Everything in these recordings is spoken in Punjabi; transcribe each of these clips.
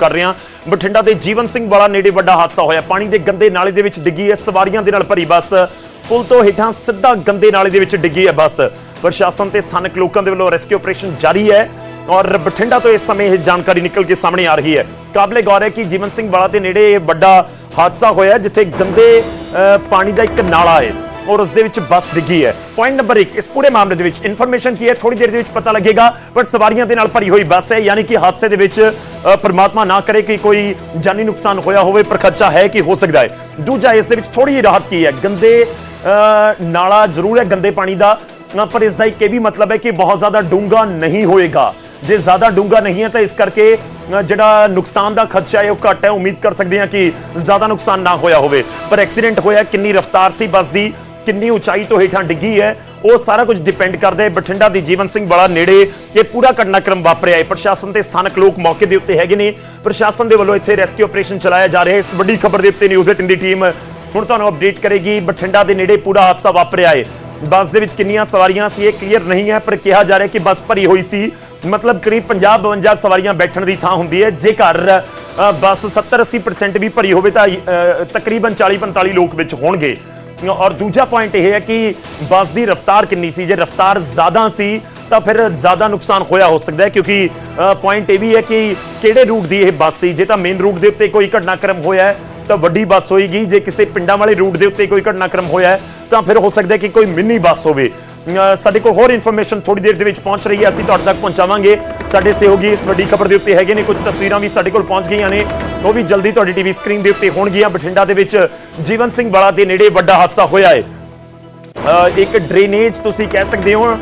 ਕਰ ਰਹੇ ਹਾਂ। ਬਠਿੰਡਾ ਦੇ ਜੀਵਨ ਸਿੰਘ ਵਾਲਾ ਨੇੜੇ ਵੱਡਾ ਹਾਦਸਾ ਹੋਇਆ। ਪਾਣੀ ਦੇ ਗੰਦੇ ਨਾਲੇ ਦੇ ਵਿੱਚ ਡਿੱਗੀ ਹੈ। ਸਵਾਰੀਆਂ ਦੇ ਨਾਲ ਭਰੀ ਬੱਸ। ਪੁਲ ਤੋਂ ਹੇਠਾਂ ਸਿੱਧਾ ਗੰਦੇ ਨਾਲੇ ਦੇ ਵਿੱਚ ਡਿੱਗੀ ਹੈ ਬੱਸ। ਪ੍ਰਸ਼ਾਸਨ ਤੇ ਸਥਾਨਕ ਲੋਕਾਂ ਦੇ ਵੱਲੋਂ ਰੈਸਕਿਊ ਆਪਰੇਸ਼ਨ ਜਾਰੀ ਹੈ ਔਰ ਬਠਿੰਡਾ ਤੋਂ ਇਸ ਸਮੇਂ ਇਹ ਜਾਣਕਾਰੀ ਨਿਕਲ ਕੇ ਸਾਹਮਣੇ ਆ ਰਹੀ ਹੈ। ਕਾਬਲੇ ਗੌਰ ਹੈ ਕਿ ਜੀਵਨ ਸਿੰਘ ਵਾਲਾ ਦੇ ਨੇੜੇ ਇਹ ਵੱਡਾ ਹਾਦਸਾ ਹੋਇਆ ਜਿੱਥੇ ਗੰਦੇ ਅਹ, ਪਾਣੀ ਦਾ ਇੱਕ ਨਾਲਾ ਹੈ। ਔਰ ਉਸ ਦੇ ਵਿੱਚ ਬੱਸ ਡਿੱਗੀ ਹੈ ਪੁਆਇੰਟ ਨੰਬਰ 1 ਇਸ ਪੂਰੇ ਮਾਮਲੇ ਦੇ ਵਿੱਚ ਇਨਫੋਰਮੇਸ਼ਨ ਕੀ ਹੈ ਥੋੜੀ ਦੇਰ ਦੇ ਵਿੱਚ ਪਤਾ ਲੱਗੇਗਾ ਪਰ ਸਵਾਰੀਆਂ ਦੇ ਨਾਲ ਭਰੀ ਹੋਈ ਬੱਸ ਹੈ ਯਾਨੀ ਕਿ ਹਾਦਸੇ ਦੇ ਵਿੱਚ ਪਰਮਾਤਮਾ ਨਾ ਕਰੇ ਕਿ ਕੋਈ ਜਾਨੀ ਨੁਕਸਾਨ ਹੋਇਆ ਹੋਵੇ ਪਰ ਖਰਚਾ ਹੈ ਕਿ ਹੋ ਸਕਦਾ ਹੈ ਦੂਜਾ ਇਸ ਦੇ ਵਿੱਚ ਥੋੜੀ ਜਿਹੀ ਰਾਹਤ ਕੀ ਹੈ ਗੰਦੇ ਨਾਲਾ ਜ਼ਰੂਰ ਹੈ ਗੰਦੇ ਪਾਣੀ ਦਾ ਪਰ ਇਸ ਦਾ ਇੱਕ ਇਹ ਵੀ ਮਤਲਬ ਹੈ ਕਿ ਬਹੁਤ ਜ਼ਿਆਦਾ ਡੂੰਘਾ ਨਹੀਂ ਹੋਏਗਾ ਜੇ ਜ਼ਿਆਦਾ ਡੂੰਘਾ ਨਹੀਂ ਹੈ ਤਾਂ ਇਸ ਕਰਕੇ ਜਿਹੜਾ ਨੁਕਸਾਨ ਦਾ ਖਰਚਾ ਹੈ ਉਹ ਘੱਟ ਹੈ ਉਮੀਦ ਕਰ ਸਕਦੇ ਹਾਂ ਕਿ ਜ਼ਿਆਦਾ ਨੁਕਸਾਨ ਨਾ ਹੋਇਆ ਹੋਵੇ ਪਰ ਐਕਸੀਡੈਂਟ ਹੋਇਆ ਕਿੰਨੀ ਰਫ਼ਤਾਰ ਸੀ ਬੱਸ ਦੀ ਕਿੰਨੀ ਉਚਾਈ ਤੋਂ ਹੇਠਾਂ ਡਿੱਗੀ ਹੈ, ਉਹ ਸਾਰਾ ਕੁਝ ਡਿਪੈਂਡ ਕਰਦਾ ਹੈ। ਬਠਿੰਡਾ ਦੀ ਜੀਵਨ ਸਿੰਘ ਵਾਲਾ ਨੇੜੇ, ਇਹ ਪੂਰਾ ਘਟਨਾਕ੍ਰਮ ਵਾਪਰਿਆ ਹੈ। ਪ੍ਰਸ਼ਾਸਨ ਤੇ ਸਥਾਨਕ ਲੋਕ ਮੌਕੇ ਦੇ ਉੱਤੇ ਹੈਗੇ ਨੇ। ਪ੍ਰਸ਼ਾਸਨ ਦੇ ਵੱਲੋਂ ਇੱਥੇ ਰੈਸਕਿਊ ਆਪਰੇਸ਼ਨ ਚਲਾਇਆ ਜਾ ਰਿਹਾ ਹੈ। ਇਸ ਵੱਡੀ ਖਬਰ ਦੇ ਉੱਤੇ ਨਿਊਜ਼ 18 ਦੀ ਟੀਮ ਹੁਣ ਤੁਹਾਨੂੰ ਅਪਡੇਟ ਕਰੇਗੀ। ਬਠਿੰਡਾ ਦੇ ਨੇੜੇ ਪੂਰਾ ਹਾਦਸਾ ਵਾਪਰਿਆ ਹੈ। ਬੱਸ ਦੇ ਵਿੱਚ ਕਿੰਨੀਆਂ ਸਵਾਰੀਆਂ ਸੀ, ਇਹ ਕਲੀਅਰ ਨਹੀਂ ਹੈ, ਪਰ ਕਿਹਾ ਜਾ ਰਿਹਾ ਕਿ ਬੱਸ ਭਰੀ ਹੋਈ ਸੀ। ਮਤਲਬ ਕਰੀਬ 50 52 ਸਵਾਰੀਆਂ ਬੈਠਣ ਦੀ ਥਾਂ ਹੁੰਦੀ ਹੈ। ਜੇਕਰ ਬੱਸ 70 80% ਵੀ ਭਰੀ ਹੋਵੇ ਤਾਂ ਤਕਰੀਬਨ 40 45 ਲੋਕ ਵਿੱਚ ਹੋਣਗੇ। ਔਰ ਦੂਜਾ ਪੁਆਇੰਟ ਇਹ ਹੈ ਕਿ ਬੱਸ ਦੀ ਰਫ਼ਤਾਰ ਕਿੰਨੀ ਸੀ? ਜੇ ਰਫ਼ਤਾਰ ਜ਼ਿਆਦਾ ਸੀ, ਤਾਂ ਫਿਰ ਜ਼ਿਆਦਾ ਨੁਕਸਾਨ ਹੋਇਆ ਹੋ ਸਕਦਾ ਹੈ, ਕਿਉਂਕਿ ਪੁਆਇੰਟ ਇਹ ਵੀ ਹੈ ਕਿ ਕਿਹੜੇ ਰੂਟ ਦੀ ਇਹ ਬੱਸ ਸੀ? ਜੇ ਤਾਂ ਮੇਨ ਰੂਟ ਦੇ ਉੱਤੇ ਕੋਈ ਘਟਨਾਕ੍ਰਮ ਹੋਇਆ ਹੈ, ਤਾਂ ਵੱਡੀ ਬੱਸ ਹੋਏਗੀ। ਜੇ ਕਿਸੇ ਪਿੰਡਾਂ ਵਾਲੇ ਰੂਟ ਦੇ ਉੱਤੇ ਕੋਈ ਘਟਨਾਕ੍ਰਮ ਹੋਇਆ ਤਾਂ ਫਿਰ ਹੋ ਸਕਦਾ ਕਿ ਕੋਈ ਮਿੰਨੀ ਬੱਸ ਹੋਵੇ। ਸਾਡੇ ਕੋਲ ਹੋਰ ਇਨਫੋਰਮੇਸ਼ਨ ਥੋੜੀ ਦੇਰ ਦੇ ਵਿੱਚ ਪਹੁੰਚ ਰਹੀ ਹੈ, ਅਸੀਂ ਤੁਹਾਡੇ ਤੱਕ ਪਹੁੰਚਾਵਾਂਗੇ। ਸਾਡੇ ਸਹਿਯੋਗੀ ਇਸ ਵੱਡੀ ਖਬਰ ਦੇ ਉੱਤੇ ਹੈਗੇ ਨੇ, ਕੁਝ ਤਸਵੀਰਾਂ ਵੀ ਸਾਡੇ ਕੋਲ ਪਹੁੰਚ ਗਈਆਂ ਨੇ। ਉਹ ਵੀ ਜਲਦੀ ਤੁਹਾਡੀ ਟੀਵੀ ਸਕਰੀਨ ਦੇ ਉੱਤੇ ਹੋਣਗੀਆਂ। ਬਠਿੰਡਾ ਦੇ ਵਿੱਚ ਜੀਵਨ ਸਿੰਘ ਵਾਲਾ ਦੇ ਨੇੜੇ ਵੱਡਾ ਹਾਦਸਾ ਹੋਇਆ ਹੈ। ਇੱਕ ਡਰੇਨੇਜ ਤੁਸੀਂ ਕਹਿ ਸਕਦੇ ਹੋ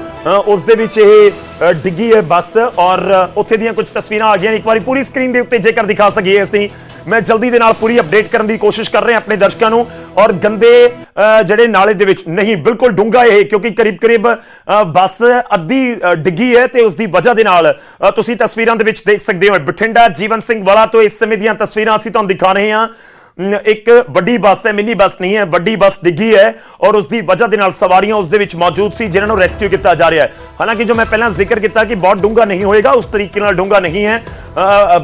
ਉਸ ਦੇ ਵਿੱਚ ਇਹ ਡਿੱਗੀ ਹੈ ਬੱਸ ਔਰ ਉੱਥੇ ਦੀਆਂ ਕੁਝ ਤਸਵੀਰਾਂ ਆ ਗਈਆਂ ਇੱਕ ਵਾਰੀ ਪੂਰੀ ਸਕਰੀਨ ਦੇ ਉੱਤੇ ਜੇਕਰ ਦਿਖਾ ਸਕੀਏ ਅਸੀਂ। ਮੈਂ ਜਲਦੀ ਦੇ ਨਾਲ ਪੂਰੀ ਅਪਡੇਟ ਕਰਨ ਦੀ ਕੋਸ਼ਿਸ਼ ਕਰ ਰਿਹਾ ਆਪਣੇ ਦਰਸ਼ਕਾਂ ਨੂੰ। ਔਰ ਗੰਦੇ ਅ, ਜਿਹੜੇ ਨਾਲੇ ਦੇ ਵਿੱਚ ਨਹੀਂ ਬਿਲਕੁਲ ਡੂੰਘਾ ਇਹ ਕਿਉਂਕਿ ਕਰੀਬ ਕਰੀਬ ਅ, ਬੱਸ ਅੱਧੀ ਡਿੱਗੀ ਹੈ ਤੇ ਉਸ ਦੀ ਵਜ੍ਹਾ ਦੇ ਨਾਲ ਤੁਸੀਂ ਤਸਵੀਰਾਂ ਦੇ ਵਿੱਚ ਦੇਖ ਸਕਦੇ ਹੋ। ਬਠਿੰਡਾ ਜੀਵਨ ਸਿੰਘ ਵਾਲਾ ਤੋਂ ਇਸ ਸਮੇਂ ਦੀਆਂ ਤਸਵੀਰਾਂ ਅਸੀਂ ਤੁਹਾਨੂੰ ਦਿਖਾ ਰਹੇ ਹਾਂ। ਇੱਕ ਵੱਡੀ ਬੱਸ ਹੈ, ਮਿੰਨੀ ਬੱਸ ਨਹੀਂ ਹੈ, ਵੱਡੀ ਬੱਸ ਡਿੱਗੀ ਹੈ ਔਰ ਉਸ ਦੀ ਵਜ੍ਹਾ ਦੇ ਨਾਲ ਸਵਾਰੀਆਂ ਉਸ ਦੇ ਵਿੱਚ ਮੌਜੂਦ ਸੀ, ਜਿਨ੍ਹਾਂ ਨੂੰ ਰੈਸਕਿਊ ਕੀਤਾ ਜਾ ਰਿਹਾ ਹੈ। ਹਾਲਾਂਕਿ ਜੋ ਮੈਂ ਪਹਿਲਾਂ ਜ਼ਿਕਰ ਕੀਤਾ ਕਿ ਬਹੁਤ ਡੂੰਘਾ ਨਹੀਂ ਹੋਏਗਾ, ਉਸ ਤਰੀਕੇ ਨਾਲ ਡੂੰਘਾ ਨਹੀਂ ਹੈ।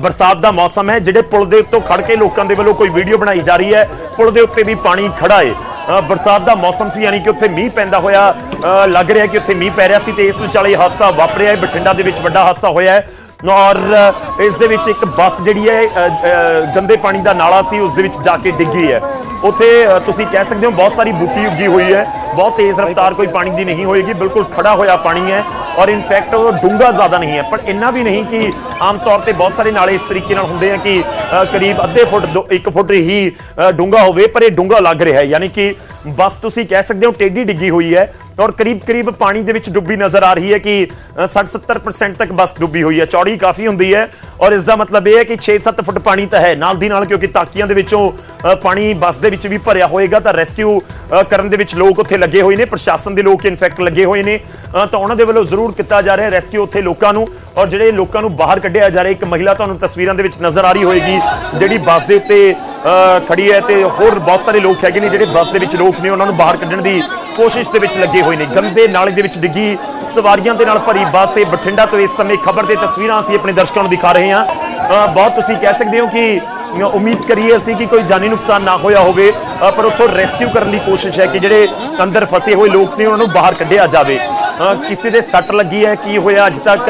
ਬਰਸਾਤ ਦਾ ਮੌਸਮ ਹੈ, ਜਿਹੜੇ ਪੁਲ ਦੇ ਉੱਤੋਂ ਖੜ ਕੇ ਲੋਕਾਂ ਦੇ ਵੱਲੋਂ ਕੋਈ ਵੀਡੀਓ ਬਣਾਈ ਜਾ ਰਹੀ ਹੈ, ਪੁਲ ਦੇ ਉੱਤੇ ਵੀ ਪਾਣੀ ਖੜਾ ਹੈ ਬਰਸਾਤ ਦਾ ਮੌਸਮ ਸੀ, ਯਾਨੀ ਕਿ ਉੱਥੇ ਮੀਂਹ ਪੈਂਦਾ ਹੋਇਆ ਲੱਗ ਰਿਹਾ ਕਿ ਉੱਥੇ ਮੀਂਹ ਪੈ ਰਿਹਾ ਸੀ ਤੇ ਇਸ ਵਿਚਾਲੇ ਹਾਦਸਾ ਵਾਪਰਿਆ ਹੈ, ਬਠਿੰਡਾ ਦੇ ਵਿੱਚ ਵੱਡਾ ਹਾਦਸਾ ਹੋਇਆ ਹੈ। ਔਰ ਇਸ ਦੇ ਵਿੱਚ ਇੱਕ ਬੱਸ ਜਿਹੜੀ ਹੈ ਗੰਦੇ ਪਾਣੀ ਦਾ ਨਾਲਾ ਸੀ ਉਸ ਦੇ ਵਿੱਚ ਜਾ ਕੇ ਡਿੱਗੀ ਹੈ। ਉੱਥੇ ਤੁਸੀਂ ਕਹਿ ਸਕਦੇ ਹੋ ਬਹੁਤ ਸਾਰੀ ਬੂਟੀ ਉੱਗੀ ਹੋਈ ਹੈ। ਬਹੁਤ ਤੇਜ਼ ਰਫ਼ਤਾਰ ਕੋਈ ਪਾਣੀ ਦੀ ਨਹੀਂ ਹੋਏਗੀ ਬਿਲਕੁਲ ਖੜਾ ਹੋਇਆ ਪਾਣੀ ਹੈ ਔਰ ਇਨਫੈਕਟ ਉਹ ਡੂੰਘਾ ਜ਼ਿਆਦਾ ਨਹੀਂ ਹੈ। ਪਰ ਇੰਨਾ ਵੀ ਨਹੀਂ ਕਿ ਆਮ ਤੌਰ ਤੇ ਬਹੁਤ ਸਾਰੇ ਨਾਲੇ ਇਸ ਤਰੀਕੇ ਨਾਲ ਹੁੰਦੇ ਆ ਕਿ ਕਰੀਬ ਅੱਧੇ ਫੁੱਟ 1 ਫੁੱਟ ਹੀ ਅ, ਡੂੰਘਾ ਹੋਵੇ ਪਰ ਇਹ ਡੂੰਘਾ ਲੱਗ ਰਿਹਾ ਹੈ। ਯਾਨੀ ਕਿ ਬੱਸ ਤੁਸੀਂ ਕਹਿ ਸਕਦੇ ਹੋ ਟੇਢੀ ਡਿੱਗੀ ਹੋਈ ਹੈ। ਔਰ ਕਰੀਬ ਕਰੀਬ ਪਾਣੀ ਦੇ ਵਿੱਚ ਡੁੱਬੀ ਨਜ਼ਰ ਆ ਰਹੀ ਹੈ ਕਿ 60-70% ਤੱਕ ਬੱਸ ਡੁੱਬੀ ਹੋਈ ਹੈ। ਚੌੜੀ ਕਾਫੀ ਹੁੰਦੀ ਹੈ ਔਰ ਇਸ ਦਾ ਮਤਲਬ ਇਹ ਹੈ ਕਿ 6-7 ਫੁੱਟ ਪਾਣੀ ਤਾਂ ਹੈ ਨਾਲ ਦੀ ਨਾਲ ਕਿਉਂਕਿ ਤਾਕੀਆਂ ਦੇ ਵਿੱਚੋਂ ਪਾਣੀ ਬੱਸ ਦੇ ਵਿੱਚ ਵੀ ਭਰਿਆ ਹੋਏਗਾ ਤਾਂ ਰੈਸਕਿਊ ਕਰਨ ਦੇ ਵਿੱਚ ਲੋਕ ਉੱਥੇ ਲੱਗੇ ਹੋਏ ਨੇ ਪ੍ਰਸ਼ਾਸਨ ਦੇ ਲੋਕ ਇਨਫੈਕਟ ਲੱਗੇ ਹੋਏ ਨੇ। ਤਾਂ ਉਹਨਾਂ ਦੇ ਵੱਲੋਂ ਜ਼ਰੂਰ ਕੀਤਾ ਜਾ ਰਿਹਾ ਰੈਸਕਿਊ ਉੱਥੇ ਲੋਕਾਂ ਨੂੰ ਔਰ ਜਿਹੜੇ ਲੋਕਾਂ ਨੂੰ ਬਾਹਰ ਕੱਢਿਆ ਜਾ ਰਿਹਾ ਇੱਕ ਮਹਿਲਾ ਤੁਹਾਨੂੰ ਤਸਵੀਰਾਂ ਦੇ ਵਿੱਚ ਨਜ਼ਰ ਆ ਰਹੀ ਹੋਏਗੀ ਜਿਹੜੀ ਬੱਸ ਦੇ ਉੱਤੇ ਅ, ਖੜੀ ਹੈ ਤੇ ਹੋਰ ਬਹੁਤ ਸਾਰੇ ਲੋਕ ਹੈਗੇ ਨੇ ਜਿਹੜੇ ਬੱਸ ਦੇ ਵਿੱਚ ਲੋਕ ਨੇ ਉਹਨਾਂ ਨੂੰ ਬਾਹਰ ਕੱਢਣ ਦੀ ਕੋਸ਼ਿਸ਼ ਦੇ ਵਿੱਚ ਲੱਗੇ ਹੋਏ ਨੇ। ਗੰਦੇ ਨਾਲੇ ਦੇ ਵਿੱਚ ਡਿੱਗੀ ਸਵਾਰੀਆਂ ਦੇ ਨਾਲ ਭਰੀ ਬੱਸ। ਇਹ ਬਠਿੰਡਾ ਤੋਂ ਇਸ ਸਮੇਂ ਖਬਰ ਦੇ ਤਸਵੀਰਾਂ ਅਸੀਂ ਆਪਣੇ ਦਰਸ਼ਕਾਂ ਨੂੰ ਦਿਖਾ ਰਹੇ ਹਾਂ। ਬਹੁਤ ਤੁਸੀਂ ਕਹਿ ਸਕਦੇ ਹੋ ਕਿ ਉਮੀਦ ਕਰੀਏ ਅਸੀਂ ਕਿ ਕੋਈ ਜਾਨੀ ਨੁਕਸਾਨ ਨਾ ਹੋਇਆ ਹੋਵੇ। ਪਰ ਉੱਥੋਂ ਰੈਸਕਿਊ ਕਰਨ ਦੀ ਕੋਸ਼ਿਸ਼ ਹੈ ਕਿ ਜਿਹੜੇ ਅੰਦਰ ਫਸੇ ਹੋਏ ਲੋਕ ਨੇ, ਉਹਨਾਂ ਨੂੰ ਬਾਹਰ ਕੱਢਿਆ ਜਾਵੇ। ਕਿਸੇ ਦੇ ਸੱਟ ਲੱਗੀ ਹੈ, ਕੀ ਹੋਇਆ, ਅੱਜ ਤੱਕ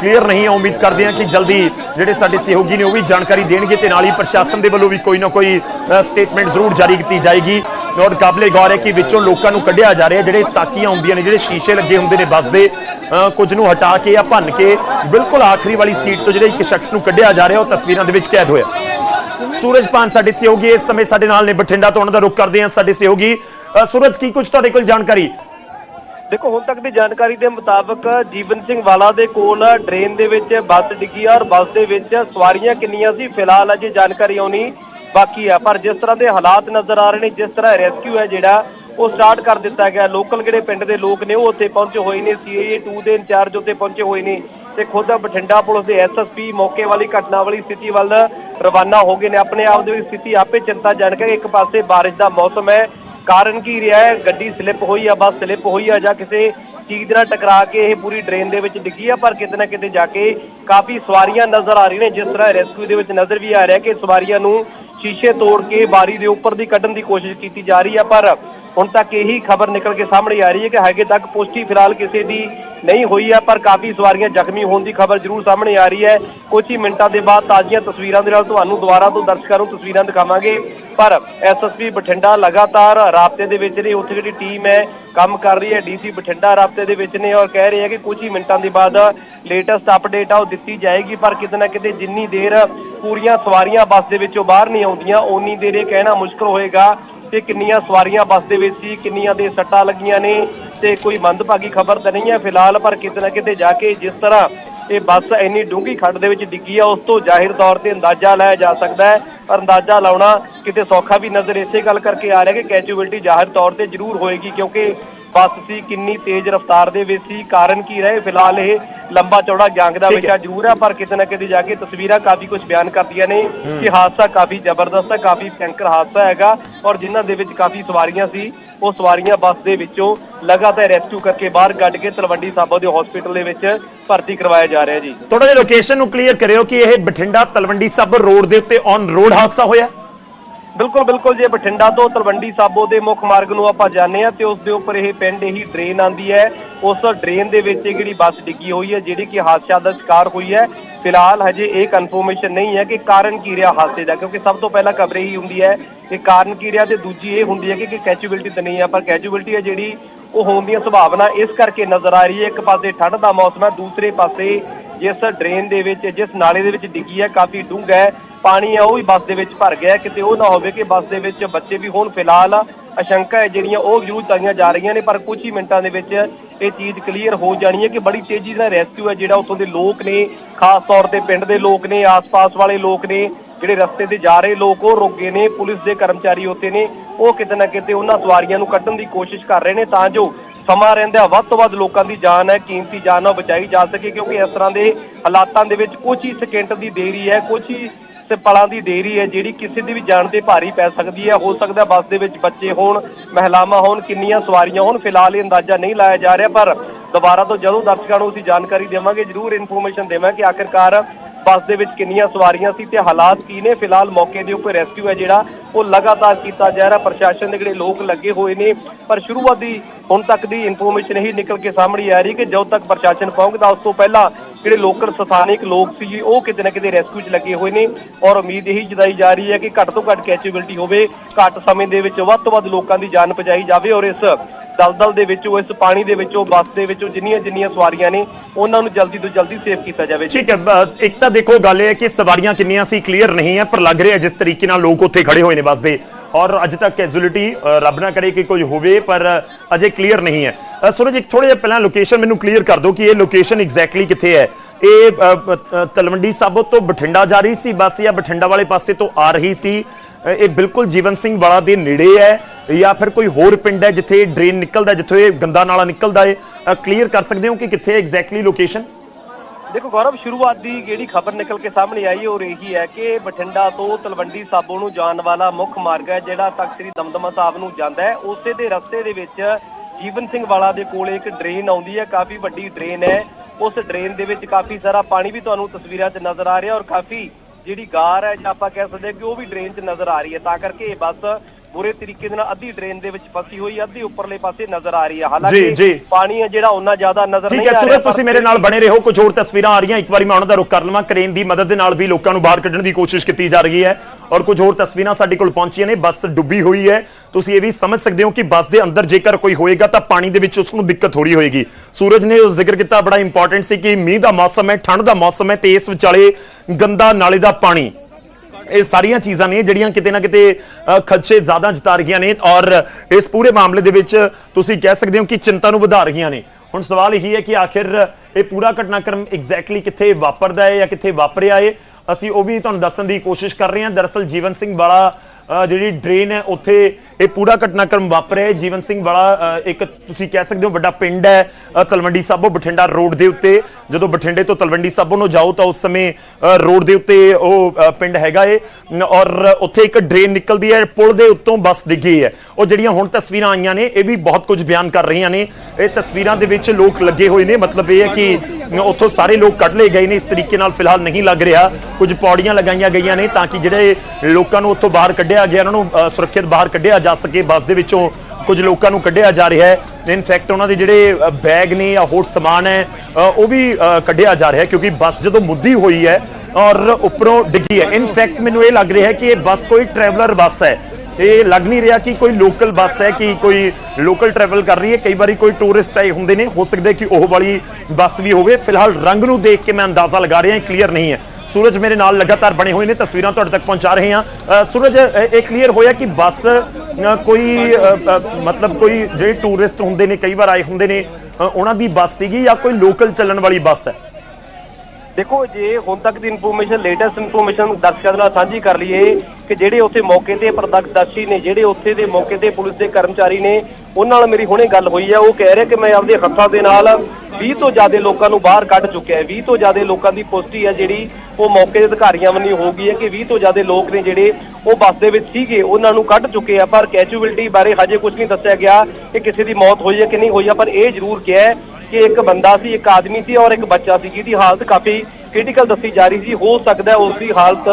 ਕਲੀਅਰ ਨਹੀਂ ਹੈ। ਉਮੀਦ ਕਰਦੇ ਹਾਂ ਕਿ ਜਲਦੀ ਜਿਹੜੇ ਸਾਡੇ ਸਹਿਯੋਗੀ ਨੇ ਉਹ ਵੀ ਜਾਣਕਾਰੀ ਦੇਣਗੇ ਤੇ ਨਾਲ ਹੀ ਪ੍ਰਸ਼ਾਸਨ ਦੇ ਵੱਲੋਂ ਵੀ ਕੋਈ ਨਾ ਕੋਈ ਸਟੇਟਮੈਂਟ ਜ਼ਰੂਰ ਜਾਰੀ ਕੀਤੀ ਜਾਏਗੀ। ਔਰ ਕਾਬਲੇ ਗੌਰ ਹੈ ਕਿ ਵਿੱਚੋਂ ਲੋਕਾਂ ਨੂੰ ਕੱਢਿਆ ਜਾ ਰਿਹਾ, ਜਿਹੜੇ ਤਾਕੀਆਂ ਹੁੰਦੀਆਂ ਨੇ, ਜਿਹੜੇ ਸ਼ੀਸ਼ੇ ਲੱਗੇ ਹੁੰਦੇ ਨੇ ਬੱਸ ਦੇ ਕੁਝ ਨੂੰ ਹਟਾ ਕੇ ਜਾਂ ਭੰਨ ਕੇ ਬਿਲਕੁਲ ਆਖਰੀ ਵਾਲੀ ਸੀਟ ਤੋਂ ਜਿਹੜੇ ਇੱਕ ਸ਼ਖਸ ਨੂੰ ਕੱਢਿਆ ਜਾ ਰਿਹਾ, ਉਹ ਤਸਵੀਰਾਂ ਦੇ ਵਿੱਚ ਕੈਦ ਹੋਇਆ। ਸੂਰਜ ਪਾਨ ਸਾਡੇ ਸਹਿਯੋਗੀ ਇਸ ਸਮੇਂ ਸਾਡੇ ਨਾਲ ਨੇ, ਬਠਿੰਡਾ ਤੋਂ ਉਹਨਾਂ ਦਾ ਰੁਖ ਕਰਦੇ ਹਾਂ ਸਾਡੇ ਸਹਿਯੋਗੀ। ਸੂਰਜ, ਕੀ ਕੁਝ ਤੁਹਾਡੇ ਕੋਲ ਜਾਣਕਾਰੀ? ਦੇਖੋ, ਹੁਣ ਤੱਕ ਦੀ ਜਾਣਕਾਰੀ ਦੇ ਮੁਤਾਬਕ ਜੀਵਨ ਸਿੰਘ ਵਾਲਾ ਦੇ ਕੋਲ ਡਰੇਨ ਦੇ ਵਿੱਚ ਬੱਸ ਡਿੱਗੀ ਔਰ ਬੱਸ ਦੇ ਵਿੱਚ ਸਵਾਰੀਆਂ ਕਿੰਨੀਆਂ ਸੀ? ਫਿਲਹਾਲ ਅਜੇ ਜਾਣਕਾਰੀ ਆਉਣੀ ਬਾਕੀ ਹੈ ਪਰ ਜਿਸ ਤਰ੍ਹਾਂ ਦੇ ਹਾਲਾਤ ਨਜ਼ਰ ਆ ਰਹੇ ਨੇ, ਜਿਸ ਤਰ੍ਹਾਂ ਰੈਸਕਿਊ ਹੈ ਜਿਹੜਾ, ਉਹ ਸਟਾਰਟ ਕਰ ਦਿੱਤਾ ਗਿਆ। ਲੋਕਲ ਜਿਹੜੇ ਪਿੰਡ ਦੇ ਲੋਕ ਨੇ, ਉਹ ਉੱਥੇ ਪਹੁੰਚੇ ਹੋਏ ਨੇ ਸੀਏ 2 ਦੇ ਇੰਚਾਰਜ ਉੱਥੇ ਪਹੁੰਚੇ ਹੋਏ ਨੇ ਤੇ ਖੁਦ ਬਠਿੰਡਾ ਪੁਲਿਸ ਦੇ ਐਸਐਸਪੀ ਮੌਕੇ ਵਾਲੀ ਘਟਨਾ ਵਾਲੀ ਸਥਿਤੀ ਵੱਲ ਰਵਾਨਾ ਹੋ ਗਏ ਨੇ। ਆਪਣੇ ਆਪ ਦੇ ਵਿੱਚ ਸਥਿਤੀ ਆਪੇ ਚਿੰਤਾਜਨਕ ਹੈ। ਇੱਕ ਪਾਸੇ ਬਾਰਿਸ਼ ਦਾ ਮੌਸਮ ਹੈ, ਕਾਰਨ ਕੀ ਰਿਹਾ ਹੈ? ਗੱਡੀ ਸਲਿੱਪ ਹੋਈ ਆ, ਬੱਸ ਸਲਿੱਪ ਹੋਈ ਆ ਜਾਂ ਕਿਸੇ ਚੀਜ਼ ਨਾਲ ਟਕਰਾ ਕੇ ਇਹ ਪੂਰੀ ਡਰੇਨ ਦੇ ਵਿੱਚ ਡਿੱਗੀ ਆ, ਪਰ ਕਿਤੇ ਨਾ ਕਿਤੇ ਜਾ ਕੇ ਕਾਫੀ ਸਵਾਰੀਆਂ ਨਜ਼ਰ ਆ ਰਹੀਆਂ ਨੇ। ਜਿਸ ਤਰ੍ਹਾਂ ਰੈਸਕਿਊ ਦੇ ਵਿੱਚ ਨਜ਼ਰ ਵੀ ਆ ਰਿਹਾ ਕਿ ਸਵਾਰੀਆਂ ਨੂੰ ਸ਼ੀਸ਼ੇ ਤੋੜ ਕੇ ਬਾਰੀ ਦੇ ਉੱਪਰ ਦੀ ਕੱਢਣ ਦੀ ਕੋਸ਼ਿਸ਼ ਕੀਤੀ ਜਾ ਰਹੀ ਹੈ, ਪਰ ਹੁਣ ਤੱਕ ਇਹੀ ਖਬਰ ਨਿਕਲ ਕੇ ਸਾਹਮਣੇ ਆ ਰਹੀ ਹੈ ਕਿ ਹਜੇ ਤੱਕ ਪੁਸ਼ਟੀ ਫਿਲਹਾਲ ਕਿਸੇ ਦੀ ਨਹੀਂ ਹੋਈ ਹੈ ਪਰ ਕਾਫੀ ਸਵਾਰੀਆਂ ਜ਼ਖਮੀ ਹੋਣ ਦੀ ਖਬਰ ਜ਼ਰੂਰ ਸਾਹਮਣੇ ਆ ਰਹੀ ਹੈ। ਕੁਝ ਹੀ ਮਿੰਟਾਂ ਦੇ ਬਾਅਦ ਤਾਜ਼ੀਆਂ ਤਸਵੀਰਾਂ ਦੇ ਨਾਲ ਤੁਹਾਨੂੰ ਦੁਬਾਰਾ ਤੋਂ ਦਰਸ਼ਕਾਂ ਨੂੰ ਤਸਵੀਰਾਂ ਦਿਖਾਵਾਂਗੇ। ਪਰ ਐਸਐਸਪੀ ਬਠਿੰਡਾ ਲਗਾਤਾਰ ਰਾਬਤੇ ਦੇ ਵਿੱਚ ਨੇ, ਉੱਥੇ ਜਿਹੜੀ ਟੀਮ ਹੈ, ਕੰਮ ਕਰ ਰਹੀ ਹੈ, ਡੀਸੀ ਬਠਿੰਡਾ ਰਾਬਤੇ ਦੇ ਵਿੱਚ ਨੇ ਔਰ ਕਹਿ ਰਹੇ ਹੈ ਕਿ ਕੁਝ ਹੀ ਮਿੰਟਾਂ ਦੇ ਬਾਅਦ ਲੇਟੈਸਟ ਅਪਡੇਟ ਆ, ਉਹ ਦਿੱਤੀ ਜਾਏਗੀ, ਪਰ ਕਿਤੇ ਨਾ ਕਿਤੇ ਜਿੰਨੀ ਦੇਰ ਪੂਰੀਆਂ ਸਵਾਰੀਆਂ ਬੱਸ ਦੇ ਵਿੱਚੋਂ ਬਾਹਰ ਨਹੀਂ ਆਉਂਦੀਆਂ, ਓਨੀ ਦੇਰ ਇਹ ਕਹਿਣਾ ਮੁਸ਼ਕਲ ਹੋਏਗਾ ਕਿ ਕਿੰਨੀਆਂ ਸਵਾਰੀਆਂ ਬੱਸ ਦੇ ਵਿੱਚ ਸੀ, ਕਿੰਨੀਆਂ ਦੇ ਸੱਟਾਂ ਲੱਗੀਆਂ ਨੇ ਤੇ ਕੋਈ ਮੰਦਭਾਗੀ ਖਬਰ ਤਾਂ ਨਹੀਂ ਹੈ ਫਿਲਹਾਲ, ਪਰ ਕਿਤੇ ਨਾ ਕਿਤੇ ਜਾ ਕੇ ਜਿਸ ਤਰ੍ਹਾਂ ਇਹ ਬੱਸ ਇੰਨੀ ਡੂੰਘੀ ਖੱਡ ਦੇ ਵਿੱਚ ਡਿੱਗੀ ਆ, ਉਸ ਤੋਂ ਜ਼ਾਹਿਰ ਤੌਰ ਤੇ ਅੰਦਾਜ਼ਾ ਲਾਇਆ ਜਾ ਸਕਦਾ ਹੈ, ਪਰ ਅੰਦਾਜ਼ਾ ਲਾਉਣਾ ਕਿਤੇ ਸੌਖਾ ਵੀ ਨਜ਼ਰ ਇਸੇ ਗੱਲ ਕਰਕੇ ਆ ਰਿਹਾ ਕਿ ਕੈਜੂਅਲਟੀ ਜ਼ਾਹਿਰ ਤੌਰ ਤੇ ਜ਼ਰੂਰ ਹੋਏਗੀ, ਕਿਉਂਕਿ ਬੱਸ ਸੀ ਕਿੰਨੀ ਤੇਜ਼ ਰਫ਼ਤਾਰ ਦੇ ਵਿੱਚ ਸੀ। ਕਾਰਨ ਕੀ ਰਹੇ? ਫਿਲਹਾਲ ਇਹ ਲੰਬਾ ਚੌੜਾ ਜੰਗ ਦਾ। ਵਿਸ਼ਾ ਜ਼ਰੂਰ ਹੈ ਪਰ ਕਿਤੇ ਨਾ ਕਿਤੇ ਜਾ ਕੇ ਤਸਵੀਰਾਂ ਕਾਫੀ ਕੁਝ ਬਿਆਨ ਕਰਦੀਆਂ ਨੇ ਕਿ ਹਾਦਸਾ ਕਾਫੀ ਜ਼ਬਰਦਸਤ ਹੈ ਕਾਫੀ ਭਿਅੰਕਰ ਹਾਦਸਾ ਹੈਗਾ ਔਰ ਜਿਨ੍ਹਾਂ ਦੇ ਵਿੱਚ ਕਾਫੀ ਸਵਾਰੀਆਂ ਸੀ ਉਹ ਸਵਾਰੀਆਂ ਬੱਸ ਦੇ ਵਿੱਚੋਂ ਲਗਾਤਾਰ ਰੈਸਕਿਊ ਕਰਕੇ ਬਾਹਰ ਕੱਢ ਕੇ ਤਲਵੰਡੀ ਸਾਬੋ ਦੇ ਹਸਪੀਟਲ ਦੇ ਵਿੱਚ ਭਰਤੀ ਕਰਵਾਇਆ ਜਾ ਰਿਹਾ ਜੀ। ਥੋੜਾ ਜਿਹਾ ਲੋਕੇਸ਼ਨ ਨੂੰ ਕਲੀਅਰ ਕਰਿਓ ਕਿ ਇਹ ਬਠਿੰਡਾ ਤਲਵੰਡੀ ਸਾਬੋ ਰੋਡ ਦੇ ਉੱਤੇ ਔਨ ਰੋਡ ਹਾਦਸਾ ਹੋਇਆ। ਬਿਲਕੁਲ ਬਿਲਕੁਲ ਜੇ ਬਠਿੰਡਾ ਤੋਂ ਤਲਵੰਡੀ ਸਾਬੋ ਦੇ ਮੁੱਖ ਮਾਰਗ ਨੂੰ ਆਪਾਂ ਜਾਂਦੇ ਆ ਤੇ ਉਸ ਦੇ ਉੱਪਰ ਇਹ ਪਿੰਡ ਇਹੀ ਡਰੇਨ ਆਂਦੀ ਹੈ। ਉਸ ਡਰੇਨ ਦੇ ਵਿੱਚ ਜਿਹੜੀ ਬੱਸ ਡਿੱਗੀ ਹੋਈ ਹੈ, ਜਿਹੜੀ ਕਿ ਹਾਦਸਾ ਦਾ ਸ਼ਿਕਾਰ ਹੋਈ ਹੈ। ਫਿਲਹਾਲ ਹਜੇ ਇਹ ਕਨਫਰਮੇਸ਼ਨ ਨਹੀਂ ਹੈ ਕਿ ਕਾਰਨ ਕੀ ਰਿਹਾ ਹਾਦਸੇ ਦਾ, ਕਿਉਂਕਿ ਸਭ ਤੋਂ ਪਹਿਲਾਂ ਖਬਰ ਇਹੀ ਹੁੰਦੀ ਹੈ ਕਿ ਕਾਰਨ ਕੀ ਰਿਹਾ ਤੇ ਦੂਜੀ ਇਹ ਹੁੰਦੀ ਹੈ ਕਿ ਕਿ ਕੈਚੁਅਲਟੀ ਤਾਂ ਨਹੀਂ ਹੈ, ਪਰ ਕੈਚੁਅਲਟੀ ਹੈ ਜਿਹੜੀ ਉਹ ਹੋਣ ਦੀਆਂ ਸੰਭਾਵਨਾ ਇਸ ਕਰਕੇ ਨਜ਼ਰ ਆ ਰਹੀ ਹੈ। ਇੱਕ ਪਾਸੇ ਠੰਡ ਦਾ ਮੌਸਮ ਹੈ, ਦੂਸਰੇ ਪਾਸੇ ਜਿਸ ਡਰੇਨ ਦੇ ਵਿੱਚ, ਜਿਸ ਨਾਲੇ ਦੇ ਵਿੱਚ ਡਿੱਗੀ ਹੈ, ਕਾਫੀ ਡੂੰਘ ਹੈ, ਪਾਣੀ ਹੈ, ਉਹ ਵੀ ਬੱਸ ਦੇ ਵਿੱਚ ਭਰ ਗਿਆ ਕਿਤੇ ਉਹ ਨਾ ਹੋਵੇ ਕਿ ਬੱਸ ਦੇ ਵਿੱਚ ਬੱਚੇ ਵੀ ਹੋਣ। ਫਿਲਹਾਲ ਅਸ਼ੰਕਾ ਹੈ ਜਿਹੜੀਆਂ ਉਹ ਜ਼ਰੂਰ ਤਾਈਆਂ ਜਾ ਰਹੀਆਂ ਨੇ, ਪਰ ਕੁਝ ਹੀ ਮਿੰਟਾਂ ਦੇ ਵਿੱਚ ਇਹ ਚੀਜ਼ ਕਲੀਅਰ ਹੋ ਜਾਣੀ ਹੈ ਕਿ ਬੜੀ ਤੇਜ਼ੀ ਨਾਲ ਰੈਸਕਿਊ ਹੈ ਜਿਹੜਾ ਉੱਥੋਂ ਦੇ ਲੋਕ ਨੇ, ਖਾਸ ਤੌਰ ਤੇ ਪਿੰਡ ਦੇ ਲੋਕ ਨੇ, ਆਸ-ਪਾਸ ਵਾਲੇ ਲੋਕ ਨੇ, ਜਿਹੜੇ ਰਸਤੇ ਤੇ ਜਾ ਰਹੇ ਲੋਕ, ਉਹ ਰੁਕ ਗਏ ਨੇ, ਪੁਲਿਸ ਦੇ ਕਰਮਚਾਰੀ ਉੱਥੇ ਨੇ, ਉਹ ਕਿਤੇ ਨਾ ਕਿਤੇ ਉਹਨਾਂ ਸਵਾਰੀਆਂ ਨੂੰ ਕੱਢਣ ਦੀ ਕੋਸ਼ਿਸ਼ ਕਰ ਰਹੇ ਨੇ, ਤਾਂ ਜੋ ਸਮਾਂ ਰਹਿੰਦਾ ਵੱਧ ਤੋਂ ਵੱਧ ਲੋਕਾਂ ਦੀ ਜਾਨ ਹੈ, ਕੀਮਤੀ ਜਾਨ ਹੈ, ਉਹ ਬਚਾਈ ਜਾ ਸਕੇ ਕਿਉਂਕਿ ਇਸ ਤਰ੍ਹਾਂ ਦੇ ਹਾਲਾਤਾਂ ਦੇ ਵਿੱਚ ਕੁਝ ਹੀ ਸਕਿੰਟ ਦੀ ਦੇਰੀ ਹੈ ਕੁਝ ਹੀ ਤੇ ਪਲਾਂ ਦੀ ਦੇਰੀ ਹੈ, ਜਿਹੜੀ ਕਿਸੇ ਦੀ ਵੀ ਜਾਨ ਤੇ ਭਾਰੀ ਪੈ ਸਕਦੀ ਹੈ। ਹੋ ਸਕਦਾ ਬੱਸ ਦੇ ਵਿੱਚ ਬੱਚੇ ਹੋਣ, ਮਹਿਲਾਵਾਂ ਹੋਣ, ਕਿੰਨੀਆਂ ਸਵਾਰੀਆਂ ਹੋਣ, ਫਿਲਹਾਲ ਇਹ ਅੰਦਾਜ਼ਾ ਨਹੀਂ ਲਾਇਆ ਜਾ ਰਿਹਾ, ਪਰ ਦੁਬਾਰਾ ਤੋਂ ਜਦੋਂ ਦਰਸ਼ਕਾਂ ਨੂੰ ਅਸੀਂ ਜਾਣਕਾਰੀ ਦੇਵਾਂਗੇ, ਜ਼ਰੂਰ ਇਨਫੋਰਮੇਸ਼ਨ ਦੇਵਾਂਗੇ ਕਿ ਆਖਿਰਕਾਰ ਬੱਸ ਦੇ ਵਿੱਚ ਕਿੰਨੀਆਂ ਸਵਾਰੀਆਂ ਸੀ ਤੇ ਹਾਲਾਤ ਕੀ ਨੇ। ਫਿਲਹਾਲ ਮੌਕੇ ਦੇ ਉੱਪਰ ਰੈਸਕਿਊ ਹੈ ਜਿਹੜਾ ਉਹ ਲਗਾਤਾਰ ਕੀਤਾ ਜਾ ਰਿਹਾ। ਪ੍ਰਸ਼ਾਸਨ ਦੇ ਜਿਹੜੇ ਲੋਕ ਲੱਗੇ ਹੋਏ ਨੇ, ਪਰ ਸ਼ੁਰੂਆਤ ਦੀ ਹੁਣ ਤੱਕ ਦੀ ਇਨਫੋਰਮੇਸ਼ਨ ਇਹੀ ਨਿਕਲ ਕੇ ਸਾਹਮਣੇ ਆ ਰਹੀ ਕਿ ਜਦੋਂ ਤੱਕ ਪ੍ਰਸ਼ਾਸਨ ਪਹੁੰਚਦਾ, ਉਸ ਤੋਂ ਪਹਿਲਾਂ ਜਿਹੜੇ ਲੋਕਲ ਸਥਾਨਿਕ ਲੋਕ ਸੀ ਜੀ, ਉਹ ਕਿਤੇ ਨਾ ਕਿਤੇ ਰੈਸਕਿਊ 'ਚ ਲੱਗੇ ਹੋਏ ਨੇ ਔਰ ਉਮੀਦ ਇਹੀ ਜਤਾਈ ਜਾ ਰਹੀ ਹੈ ਕਿ ਘੱਟ ਤੋਂ ਘੱਟ ਕੈਚੇਬਿਲਟੀ ਹੋਵੇ, ਘੱਟ ਸਮੇਂ ਦੇ ਵਿੱਚ ਵੱਧ ਤੋਂ ਵੱਧ ਲੋਕਾਂ ਦੀ ਜਾਨ ਬਚਾਈ ਜਾਵੇ ਔਰ ਇਸ ਦਲਦਲ ਦੇ ਵਿੱਚੋਂ ਇਸ ਪਾਣੀ ਦੇ ਵਿੱਚੋਂ ਬੱਸ ਦੇ ਵਿੱਚੋਂ ਜਿੰਨੀਆਂ ਜਿੰਨੀਆਂ ਸਵਾਰੀਆਂ ਨੇ, ਉਹਨਾਂ ਨੂੰ ਜਲਦੀ ਤੋਂ ਜਲਦੀ ਸੇਫ ਕੀਤਾ ਜਾਵੇ ਠੀਕ ਹੈ ਇੱਕ ਤਾਂ ਦੇਖੋ ਗੱਲ ਇਹ ਹੈ ਕਿ ਸਵਾਰੀਆਂ ਕਿੰਨੀਆਂ ਸੀ ਕਲੀਅਰ ਨਹੀਂ ਹੈ, ਪਰ ਲੱਗ ਰਿਹਾ ਜਿਸ ਤਰੀਕੇ ਨਾਲ ਲੋਕ ਉੱਥੇ ਖੜੇ ਹੋਏ ਨੇ ਬੱਸ ਔਰ ਅੱਜ ਤੱਕ ਕੈਜੂਅਲਿਟੀ ਰੱਬ ਨਾ ਕਰੇ ਕਿ ਕੁਝ ਹੋਵੇ ਪਰ ਅਜੇ ਕਲੀਅਰ ਨਹੀਂ ਹੈ। ਅ, ਇੱਕ ਥੋੜਾ ਜਿਹਾ ਪਹਿਲਾਂ ਲੋਕੇਸ਼ਨ ਮੈਨੂੰ ਕਲੀਅਰ ਕਰ ਦਿਓ ਕਿ ਇਹ ਲੋਕੇਸ਼ਨ ਐਗਜ਼ੈਕਟਲੀ ਕਿੱਥੇ ਹੈ। ਇਹ ਤਲਵੰਡੀ ਸਾਬੋ ਤੋਂ ਬਠਿੰਡਾ ਜਾ ਰਹੀ ਸੀ ਬੱਸ ਜਾਂ ਬਠਿੰਡਾ ਵਾਲੇ ਪਾਸੇ ਤੋਂ ਆ ਰਹੀ ਸੀ। ਇਹ ਬਿਲਕੁਲ ਜੀਵਨ ਸਿੰਘ ਵਾਲਾ ਦੇ ਨੇੜੇ ਹੈ ਜਾਂ ਫਿਰ ਕੋਈ ਹੋਰ ਪਿੰਡ ਹੈ ਜਿੱਥੇ ਡਰੇਨ ਨਿਕਲਦਾ ਜਿੱਥੇ ਗੰਦਾ ਨਾਲਾ ਨਿਕਲਦਾ ਹੈ। ਕਲੀਅਰ ਕਰ ਸਕਦੇ ਹੋ ਕਿ ਕਿੱਥੇ ਐਗਜ਼ੈਕਟਲੀ ਲੋਕੇਸ਼ਨ ਦੇਖੋ ਗੌਰਵ, ਸ਼ੁਰੂਆਤ ਦੀ ਜਿਹੜੀ ਖਬਰ ਨਿਕਲ ਕੇ ਸਾਹਮਣੇ ਆਈ ਉਹ ਰਹੀ ਹੈ ਕਿ ਬਠਿੰਡਾ ਤੋਂ ਤਲਵੰਡੀ ਸਾਬੋ ਨੂੰ ਜਾਣ ਵਾਲਾ ਮੁੱਖ ਮਾਰਗ ਹੈ, ਜਿਹੜਾ ਤਖਤ ਸ੍ਰੀ ਦਮਦਮਾ ਸਾਹਿਬ ਨੂੰ ਜਾਂਦਾ ਹੈ। ਉਸੇ ਦੇ ਰਸਤੇ ਦੇ ਵਿੱਚ ਜੀਵਨ ਸਿੰਘ ਵਾਲਾ ਦੇ ਕੋਲ ਇੱਕ ਡਰੇਨ ਆਉਂਦੀ ਹੈ, ਕਾਫੀ ਵੱਡੀ ਡਰੇਨ ਹੈ। ਉਸ ਡਰੇਨ ਦੇ ਵਿੱਚ ਕਾਫੀ ਸਾਰਾ ਪਾਣੀ ਵੀ ਤੁਹਾਨੂੰ ਤਸਵੀਰਾਂ 'ਚ ਨਜ਼ਰ ਆ ਰਿਹਾ ਔਰ ਕਾਫੀ ਜਿਹੜੀ ਗਾਰ ਹੈ ਜਾਂ ਆਪਾਂ ਕਹਿ ਸਕਦੇ ਹਾਂ ਕਿ ਉਹ ਵੀ ਡਰੇਨ 'ਚ ਨਜ਼ਰ ਆ ਰਹੀ ਹੈ। ਤਾਂ ਕਰਕੇ ਇਹ ਬੱਸ ਬੁਰੇ ਤਰੀਕੇ ਦੇ ਨਾਲ ਅੱਧੀ ਡਰੇਨ ਦੇ ਵਿੱਚ ਫਸੀ ਹੋਈ ਹੈ ਅੱਧੀ ਉੱਪਰਲੇ ਪਾਸੇ ਨਜ਼ਰ ਆ ਰਹੀ ਹੈ। ਹਾਲਾਂਕਿ। ਪਾਣੀ ਹੈ ਜਿਹੜਾ ਉਹਨਾਂ ਜ਼ਿਆਦਾ ਨਜ਼ਰ ਠੀਕ ਨਹੀਂ ਹੈ ਆ ਰਿਹਾ ਤੁਸੀਂ ਪਰ ਮੇਰੇ ਨਾਲ ਬਣੇ ਰਹੋ ਕੁਝ ਹੋਰ ਤਸਵੀਰਾਂ ਆ ਰਹੀਆਂ ਇੱਕ ਵਾਰੀ ਮੈਂ ਉਹਨਾਂ ਦਾ ਰੁਖ ਕਰ ਲਵਾਂ। ਕ੍ਰੇਨ ਦੀ ਮਦਦ ਦੇ ਨਾਲ ਵੀ ਲੋਕਾਂ ਨੂੰ ਬਾਹਰ ਕੱਢਣ ਦੀ ਕੋਸ਼ਿਸ਼ ਕੀਤੀ ਜਾ ਰਹੀ ਹੈ ਔਰ ਕੁਝ ਹੋਰ ਤਸਵੀਰਾਂ ਸਾਡੇ ਕੋਲ ਪਹੁੰਚੀਆਂ ਨੇ ਬੱਸ ਡੁੱਬੀ ਹੋਈ ਹੈ। ਤੁਸੀਂ ਇਹ ਵੀ ਸਮਝ ਸਕਦੇ ਹੋ ਕਿ ਬੱਸ ਦੇ ਅੰਦਰ ਜੇਕਰ ਕੋਈ ਹੋਏਗਾ ਤਾਂ ਪਾਣੀ ਦੇ ਵਿੱਚ ਉਸ ਨੂੰ ਦਿੱਕਤ ਥੋੜੀ ਹੋਏਗੀ। ਸੂਰਜ ਨੇ ਉਹ ਜ਼ਿਕਰ ਕੀਤਾ ਬੜਾ ਇੰਪੋਰਟੈਂਟ ਸੀ ਕਿ ਮੀਂਹ ਦਾ ਮੌਸਮ ਹੈ ਠੰਡ ਦਾ ਮੌਸਮ ਹੈ ਤੇ ਇਸ ਵਿਚਾਲੇ ਗੰਦਾ ਨਾਲੇ ਦਾ ਪਾਣੀ। ਇਹ ਸਾਰੀਆਂ ਚੀਜ਼ਾਂ ਨੇ ਜਿਹੜੀਆਂ ਕਿਤੇ ਨਾ ਕਿਤੇ ਅ, ਖਦਸ਼ੇ ਜ਼ਿਆਦਾ ਜਤਾ ਰਹੀਆਂ ਨੇ ਔਰ ਇਸ ਪੂਰੇ ਮਾਮਲੇ ਦੇ ਵਿੱਚ ਤੁਸੀਂ ਕਹਿ ਸਕਦੇ ਹੋ ਕਿ ਚਿੰਤਾ ਨੂੰ ਵਧਾ ਰਹੀਆਂ ਨੇ। ਹੁਣ ਸਵਾਲ ਇਹੀ ਹੈ ਕਿ ਆਖਿਰ ਇਹ ਪੂਰਾ ਘਟਨਾਕ੍ਰਮ ਐਗਜ਼ੈਕਟਲੀ ਕਿੱਥੇ ਵਾਪਰਦਾ ਹੈ ਜਾਂ ਕਿੱਥੇ ਵਾਪਰਿਆ ਹੈ? ਅਸੀਂ ਉਹ ਵੀ ਤੁਹਾਨੂੰ ਦੱਸਣ ਦੀ ਕੋਸ਼ਿਸ਼ ਕਰ ਰਹੇ ਹਾਂ। ਦਰਅਸਲ ਜੀਵਨ ਸਿੰਘ ਵਾਲਾ ਜਿਹੜੀ ਡਰੇਨ ਹੈ, ਉੱਥੇ ਇਹ ਪੂਰਾ ਘਟਨਾਕ੍ਰਮ ਵਾਪਰਿਆ ਹੈ। ਜੀਵਨ ਸਿੰਘ ਵਾਲਾ ਇੱਕ ਤੁਸੀਂ ਕਹਿ ਸਕਦੇ ਹੋ ਵੱਡਾ ਪਿੰਡ ਹੈ ਤਲਵੰਡੀ ਸਾਬੋ ਬਠਿੰਡਾ ਰੋਡ ਦੇ ਉੱਤੇ। ਜਦੋਂ ਬਠਿੰਡੇ ਤੋਂ ਤਲਵੰਡੀ ਸਾਬੋ ਨੂੰ ਜਾਓ, ਤਾਂ ਉਸ ਸਮੇਂ ਰੋਡ ਦੇ ਉੱਤੇ ਉਹ ਪਿੰਡ ਹੈਗਾ ਏ। ਔਰ ਉੱਥੇ ਇੱਕ ਡਰੇਨ ਨਿਕਲਦੀ ਹੈ, ਪੁਲ ਦੇ ਉੱਤੋਂ ਬੱਸ ਡਿੱਗੀ ਹੈ। ਉਹ ਜਿਹੜੀਆਂ ਹੁਣ ਤਸਵੀਰਾਂ ਆਈਆਂ ਨੇ, ਇਹ ਵੀ ਬਹੁਤ ਕੁਝ ਬਿਆਨ ਕਰ ਰਹੀਆਂ ਨੇ। ਇਹ ਤਸਵੀਰਾਂ ਦੇ ਵਿੱਚ ਲੋਕ ਲੱਗੇ ਹੋਏ ਨੇ। ਮਤਲਬ ਇਹ ਹੈ ਕਿ ਉੱਥੋਂ ਸਾਰੇ ਲੋਕ ਕੱਢ ਲਏ ਗਏ ਨੇ। ਇਸ ਤਰੀਕੇ ਨਾਲ ਫਿਲਹਾਲ ਨਹੀਂ ਲੱਗ ਰਿਹਾ। ਕੁਝ ਪੌੜੀਆਂ ਲਗਾਈਆਂ ਗਈਆਂ ਨੇ, ਤਾਂ ਕਿ ਜਿਹੜੇ ਲੋਕਾਂ ਨੂੰ ਉੱਥੋਂ ਬਾਹਰ ਕੱਢਿਆ ਗਿਆ ਉਹਨਾਂ ਨੂੰ ਸੁਰੱਖਿਅਤ ਬਾਹਰ ਕੱਢਿਆ ਜਾ ਸਕੇ, ਬੱਸ ਦੇ ਵਿੱਚੋਂ ਕੁਝ ਲੋਕਾਂ ਨੂੰ ਕੱਢਿਆ ਜਾ ਰਿਹਾ ਹੈ। ਇਨਫੈਕਟ ਉਹਨਾਂ ਦੇ ਜਿਹੜੇ ਬੈਗ ਨੇ ਜਾਂ ਹੋਰ ਸਮਾਨ ਹੈ ਉਹ ਵੀ ਕੱਢਿਆ ਜਾ ਰਿਹਾ ਹੈ, ਕਿਉਂਕਿ ਬੱਸ ਜਦੋਂ ਮੁੱਦੀ ਹੋਈ ਹੈ ਔਰ ਉੱਪਰੋਂ ਡਿੱਗੀ ਹੈ। ਇਨਫੈਕਟ ਮੈਨੂੰ ਇਹ ਲੱਗ ਰਿਹਾ ਹੈ ਕਿ ਇਹ ਬੱਸ ਕੋਈ ਟਰੈਵਲਰ ਬੱਸ ਹੈ। ਇਹ ਲੱਗ ਨਹੀਂ ਰਿਹਾ ਕਿ ਕੋਈ ਲੋਕਲ ਬੱਸ ਹੈ, ਕਿ ਕੋਈ ਲੋਕਲ ਟਰੈਵਲ ਕਰ ਰਹੀ ਹੈ। ਕਈ ਵਾਰੀ ਕੋਈ ਟੂਰਿਸਟ ਆਏ ਹੁੰਦੇ ਨੇ, ਹੋ ਸਕਦਾ ਕਿ ਉਹ ਵਾਲੀ ਬੱਸ ਵੀ ਹੋਵੇ। ਫਿਲਹਾਲ ਰੰਗ ਨੂੰ ਦੇਖ ਕੇ ਮੈਂ ਅੰਦਾਜ਼ਾ ਲਗਾ ਰਿਹਾ ਹਾਂ ਕਲੀਅਰ ਨਹੀਂ ਹੈ। ਸੂਰਜ ਮੇਰੇ ਨਾਲ ਲਗਾਤਾਰ ਬਣੇ ਹੋਏ ਨੇ, ਤਸਵੀਰਾਂ ਤੁਹਾਡੇ ਤੱਕ ਪਹੁੰਚਾ ਰਹੇ ਹਾਂ। ਸੂਰਜ ਇਹ ਕਲੀਅਰ ਹੋਇਆ ਕਿ ਬੱਸ ਕੋਈ ਮਤਲਬ ਕੋਈ ਜਿਹੜੇ ਟੂਰਿਸਟ ਹੁੰਦੇ ਨੇ, ਕਈ ਵਾਰ ਆਏ ਹੁੰਦੇ ਨੇ ਉਹਨਾਂ ਦੀ ਬੱਸ ਸੀਗੀ ਜਾਂ ਕੋਈ ਲੋਕਲ ਚੱਲਣ ਵਾਲੀ ਬੱਸ ਹੈ? ਦੇਖੋ, ਜੇ ਹੁਣ ਤੱਕ ਦੀ ਇਨਫੋਰਮੇਸ਼ਨ ਲੇਟੈਸਟ ਇਨਫੋਰਮੇਸ਼ਨ ਦਰਸ਼ਕਾਂ ਨਾਲ ਸਾਂਝੀ ਕਰ ਲਈਏ ਕਿ ਜਿਹੜੇ ਉੱਥੇ ਮੌਕੇ ਤੇ ਪ੍ਰਤੱਖਦਰਸ਼ੀ ਨੇ, ਜਿਹੜੇ ਉੱਥੇ ਦੇ ਮੌਕੇ ਤੇ ਪੁਲਿਸ ਦੇ ਕਰਮਚਾਰੀ ਨੇ, ਉਹਨਾਂ ਨਾਲ ਮੇਰੀ ਹੁਣੇ ਗੱਲ ਹੋਈ ਹੈ ਉਹ ਕਹਿ ਰਿਹਾ ਕਿ ਮੈਂ ਆਪਦੇ ਹੱਥਾਂ ਦੇ ਨਾਲ 20 ਤੋਂ ਜ਼ਿਆਦਾ ਲੋਕਾਂ ਨੂੰ ਬਾਹਰ ਕੱਢ ਚੁੱਕਿਆ ਹੈ। 20 ਤੋਂ ਜ਼ਿਆਦਾ ਲੋਕਾਂ ਦੀ ਪੁਸ਼ਟੀ ਹੈ ਜਿਹੜੀ ਉਹ ਮੌਕੇ ਦੇ ਅਧਿਕਾਰੀਆਂ ਵੱਲੋਂ ਹੋ ਗਈ ਹੈ ਕਿ 20 ਤੋਂ ਜ਼ਿਆਦਾ ਲੋਕ ਨੇ ਜਿਹੜੇ ਉਹ ਬੱਸ ਦੇ ਵਿੱਚ ਸੀਗੇ, ਉਹਨਾਂ ਨੂੰ ਕੱਢ ਚੁੱਕੇ ਆ। ਪਰ ਕੈਜੂਅਲਟੀ ਬਾਰੇ ਹਜੇ ਕੁਝ ਨਹੀਂ ਦੱਸਿਆ ਗਿਆ ਕਿ ਕਿਸੇ ਦੀ ਮੌਤ ਹੋਈ ਹੈ ਕਿ ਨਹੀਂ ਹੋਈ ਹੈ ਪਰ ਇਹ ਜ਼ਰੂਰ ਕਿਹਾ ਕਿ ਇੱਕ ਬੰਦਾ ਸੀ ਇੱਕ ਆਦਮੀ ਸੀ ਔਰ ਇੱਕ ਬੱਚਾ ਸੀ ਜਿਹਦੀ ਹਾਲਤ ਕਾਫੀ ਕ੍ਰਿਟੀਕਲ ਦੱਸੀ ਜਾ ਰਹੀ ਸੀ। ਹੋ ਸਕਦਾ ਹੈ ਉਸ ਦੀ ਹਾਲਤ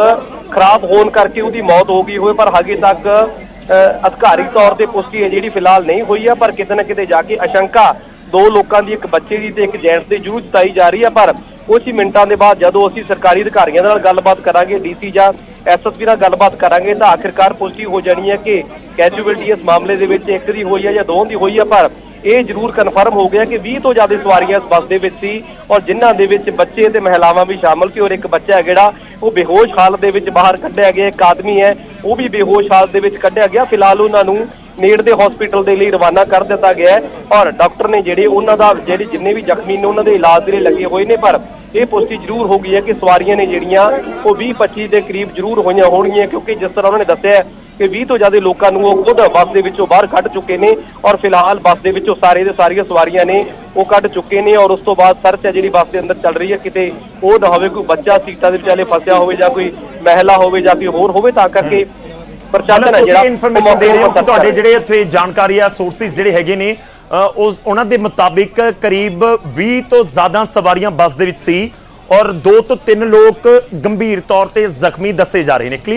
ਖਰਾਬ ਹੋਣ ਕਰਕੇ ਉਹਦੀ ਮੌਤ ਹੋ ਗਈ ਹੋਵੇ ਪਰ ਹਜੇ ਤੱਕ ਅ, ਅਧਿਕਾਰੀ ਤੌਰ ਤੇ ਪੁਸ਼ਟੀ ਹੈ ਜਿਹੜੀ ਫਿਲਹਾਲ ਨਹੀਂ ਹੋਈ ਹੈ ਪਰ ਕਿਤੇ ਨਾ ਕਿਤੇ ਜਾ ਕੇ ਆਸ਼ੰਕਾ ਦੋ ਲੋਕਾਂ ਦੀ ਇੱਕ ਬੱਚੇ ਦੀ ਤੇ ਇੱਕ ਜੈਂਟਸ ਦੀ ਜ਼ਰੂਰ ਜਤਾਈ ਜਾ ਰਹੀ ਹੈ। ਪਰ ਕੁਝ ਮਿੰਟਾਂ ਦੇ ਬਾਅਦ ਜਦੋਂ ਅਸੀਂ ਸਰਕਾਰੀ ਅਧਿਕਾਰੀਆਂ ਦੇ ਨਾਲ ਗੱਲਬਾਤ ਕਰਾਂਗੇ ਡੀਸੀ ਜਾਂ ਐਸਐਸਪੀ ਨਾਲ ਗੱਲਬਾਤ ਕਰਾਂਗੇ ਤਾਂ ਆਖਿਰਕਾਰ ਪੁਸ਼ਟੀ ਹੋ ਜਾਣੀ ਹੈ ਕਿ ਕੈਜੂਅਲਟੀ ਇਸ ਮਾਮਲੇ ਦੇ ਵਿੱਚ ਇੱਕ ਦੀ ਹੋਈ ਹੈ ਜਾਂ ਦੋ ਦੀ ਹੋਈ ਹੈ ਪਰ ਇਹ ਜ਼ਰੂਰ ਕਨਫਰਮ ਹੋ ਗਿਆ ਕਿ 20 ਤੋਂ ਜ਼ਿਆਦਾ ਸਵਾਰੀਆਂ ਇਸ ਬੱਸ ਦੇ ਵਿੱਚ ਸੀ ਔਰ ਜਿਨ੍ਹਾਂ ਦੇ ਵਿੱਚ ਬੱਚੇ ਤੇ ਮਹਿਲਾਵਾਂ ਵੀ ਸ਼ਾਮਲ ਸੀ ਔਰ ਇੱਕ ਬੱਚਾ ਹੈ ਜਿਹੜਾ ਉਹ ਬੇਹੋਸ਼ ਹਾਲਤ ਦੇ ਵਿੱਚ ਬਾਹਰ ਕੱਢਿਆ ਗਿਆ, ਇੱਕ ਆਦਮੀ ਹੈ, ਉਹ ਵੀ ਬੇਹੋਸ਼ ਹਾਲਤ ਦੇ ਵਿੱਚ ਕੱਢਿਆ ਗਿਆ। ਫਿਲਹਾਲ ਉਹਨਾਂ ਨੂੰ ਨੇੜਦੇ ਹਸਪੀਟਲ ਦੇ ਲਈ ਰਵਾਨਾ ਕਰ ਦਿੱਤਾ ਗਿਆ ਔਰ ਡਾਕਟਰ ਨੇ ਜਿਹੜੇ ਉਹਨਾਂ ਦਾ, ਜਿਹੜੇ ਜਿੰਨੇ ਵੀ ਜ਼ਖਮੀ ਨੇ ਉਹਨਾਂ ਦੇ ਇਲਾਜ ਦੇ ਲਈ ਲੱਗੇ ਹੋਏ ਨੇ, ਪਰ ਇਹ ਪੁਸ਼ਟੀ ਜ਼ਰੂਰ ਹੋ ਗਈ ਹੈ ਕਿ ਸਵਾਰੀਆਂ ਨੇ ਜਿਹੜੀਆਂ, ਉਹ 20 25 ਦੇ ਕਰੀਬ ਜ਼ਰੂਰ ਹੋਈਆਂ ਹੋਣਗੀਆਂ, ਕਿਉਂਕਿ ਜਿਸ ਤਰ੍ਹਾਂ ਉਹਨਾਂ ਨੇ ਦੱਸਿਆ ਕਿ 20 ਤੋਂ ਜ਼ਿਆਦਾ ਲੋਕਾਂ ਨੂੰ ਉਹ ਖੁਦ ਬੱਸ ਦੇ ਵਿੱਚੋਂ ਬਾਹਰ ਕੱਢ ਚੁੱਕੇ ਨੇ ਔਰ ਫਿਲਹਾਲ ਬੱਸ ਦੇ ਵਿੱਚੋਂ ਸਾਰੇ ਦੇ ਸਾਰੀਆਂ ਸਵਾਰੀਆਂ ਨੇ ਉਹ ਕੱਢ ਚੁੱਕੇ ਨੇ ਔਰ ਉਸ ਤੋਂ ਬਾਅਦ ਸਰਚ ਹੈ ਜਿਹੜੀ ਬੱਸ ਦੇ ਅੰਦਰ ਚੱਲ ਰਹੀ ਹੈ, ਕਿਤੇ ਉਹ ਨਾ ਹੋਵੇ, ਕੋਈ ਬੱਚਾ ਸੀਟਾਂ ਦੇ ਵਿਚਾਲੇ ਫਸਿਆ ਹੋਵੇ ਜਾਂ ਕੋਈ ਮਹਿਲਾ ਹੋਵੇ ਜਾਂ ਕੋਈ ਹੋਰ ਹੋਵੇ, ਤਾਂ ਕਰਕੇ ਪ੍ਰਚਾਰਨ ਹੈ ਜਿਹੜਾ ਇਨਫੋਰਮੇਸ਼ਨ ਦੇ ਰਹੇ ਹੋ ਤੁਹਾਡੇ ਜਿਹੜੇ ਇੱਥੇ ਜਾਣਕਾਰੀ ਆ ਸੋਰਸਿਸ ਜਿਹੜੇ ਹੈਗੇ ਨੇ ਉਸ ਉਹਨਾਂ ਦੇ ਮੁਤਾਬਿਕ ਕਰੀਬ 20 ਤੋਂ ਜ਼ਿਆਦਾ ਸਵਾਰੀਆਂ ਬੱਸ ਦੇ ਵਿੱਚ ਸੀ ਔਰ 2 ਤੋਂ 3 ਲੋਕ ਗੰਭੀਰ ਤੌਰ ਤੇ ਜ਼ਖਮੀ ਦੱਸੇ ਜਾ ਰਹੇ ਨੇ। ਕਲੀਅਰ